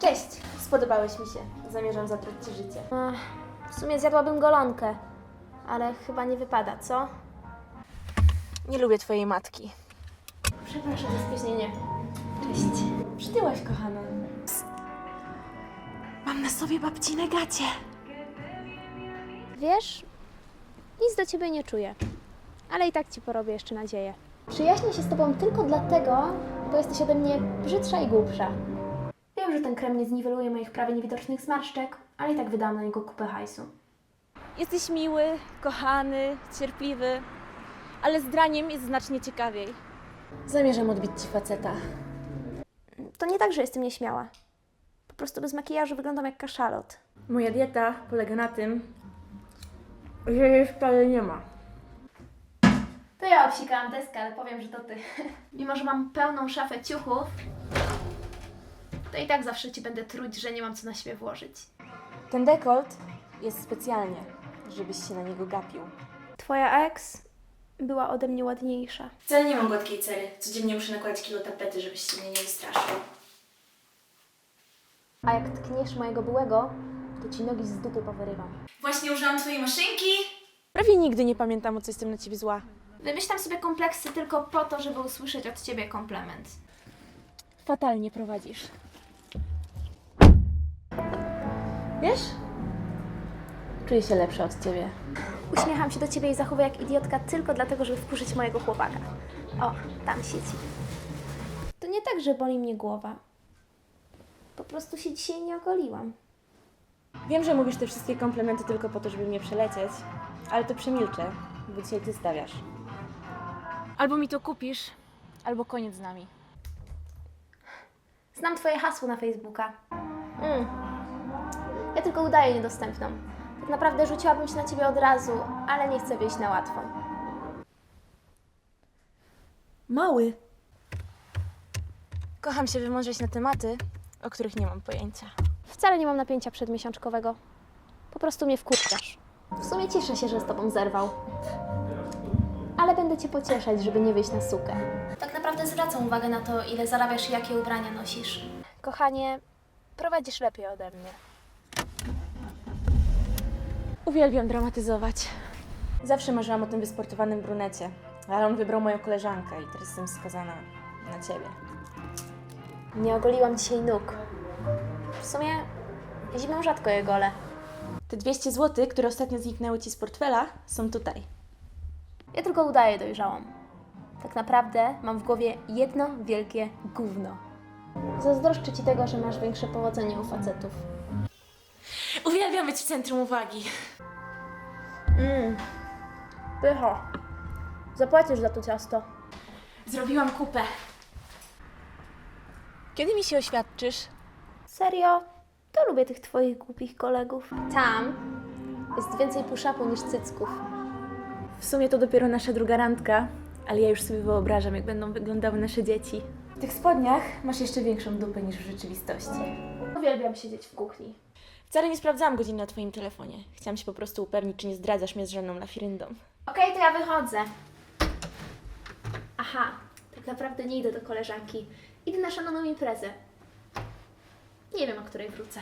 Cześć! Spodobałeś mi się. Zamierzam zatrać ci życie. w sumie zjadłabym golonkę, ale chyba nie wypada, co? Nie lubię twojej matki. Przepraszam za spóźnienie. Cześć. Przytyłaś, kochana. Mam na sobie babcine gacie. Wiesz, nic do ciebie nie czuję, ale i tak ci porobię jeszcze nadzieję. Przyjaźnię się z tobą tylko dlatego, bo jesteś ode mnie brzydsza i głupsza. Wiem, że ten krem nie zniweluje moich prawie niewidocznych zmarszczek, ale i tak wydałam na niego kupę hajsu. Jesteś miły, kochany, cierpliwy, ale z draniem jest znacznie ciekawiej. Zamierzam odbić ci faceta. To nie tak, że jestem nieśmiała. Po prostu bez makijażu wyglądam jak kaszalot. Moja dieta polega na tym, że jej wcale nie ma. To ja obsikałam deskę, ale powiem, że to ty. Mimo, że mam pełną szafę ciuchów, to i tak zawsze ci będę truć, że nie mam co na siebie włożyć. Ten dekolt jest specjalnie, żebyś się na niego gapił. Twoja ex była ode mnie ładniejsza. Wcale nie mam gładkiej cery. Codziennie muszę nakładać kilo tapety, żebyś się mnie nie wystraszył. A jak tkniesz mojego byłego, to ci nogi z dupy powyrywam. Właśnie użyłam twojej maszynki. Prawie nigdy nie pamiętam, o co jestem na ciebie zła. Wymyślam sobie kompleksy tylko po to, żeby usłyszeć od ciebie komplement. Fatalnie prowadzisz. Wiesz? Czuję się lepsza od ciebie. Uśmiecham się do ciebie i zachowuję jak idiotka tylko dlatego, żeby wkurzyć mojego chłopaka. O, tam siedzi. To nie tak, że boli mnie głowa. Po prostu się dzisiaj nie ogoliłam. Wiem, że mówisz te wszystkie komplementy tylko po to, żeby mnie przelecieć, ale to przemilczę, bo dzisiaj ty stawiasz. Albo mi to kupisz, albo koniec z nami. Znam twoje hasło na Facebooka. Mm. Ja tylko udaję niedostępną. Tak naprawdę rzuciłabym się na ciebie od razu, ale nie chcę wyjść na łatwo. Mały. Kocham się wymądrzeć na tematy, o których nie mam pojęcia. Wcale nie mam napięcia przedmiesiączkowego. Po prostu mnie wkurzasz. W sumie cieszę się, że z tobą zerwał. Ale będę cię pocieszać, żeby nie wyjść na sukę. Tak naprawdę zwracam uwagę na to, ile zarabiasz i jakie ubrania nosisz. Kochanie, prowadzisz lepiej ode mnie. Uwielbiam dramatyzować. Zawsze marzyłam o tym wysportowanym brunecie, ale on wybrał moją koleżankę i teraz jestem skazana na ciebie. Nie ogoliłam dzisiaj nóg. W sumie zimą rzadko je gole. Te 200 zł, które ostatnio zniknęły ci z portfela, są tutaj. Ja tylko udaję dojrzałą. Tak naprawdę mam w głowie jedno wielkie gówno. Zazdroszczę ci tego, że masz większe powodzenie u facetów. Uwielbiam być w centrum uwagi. Mmm, pycho. Zapłacisz za to ciasto. Zrobiłam kupę. Kiedy mi się oświadczysz? Serio? To lubię tych twoich głupich kolegów. Tam jest więcej push-upu niż cycków. W sumie to dopiero nasza druga randka, ale ja już sobie wyobrażam, jak będą wyglądały nasze dzieci. W tych spodniach masz jeszcze większą dupę niż w rzeczywistości. Uwielbiam siedzieć w kuchni. Wcale nie sprawdzałam godzin na Twoim telefonie. Chciałam się po prostu upewnić, czy nie zdradzasz mnie z żadną lafiryndą. Okej, to ja wychodzę. Aha, tak naprawdę nie idę do koleżanki. Idę na szaloną imprezę. Nie wiem, o której wrócę.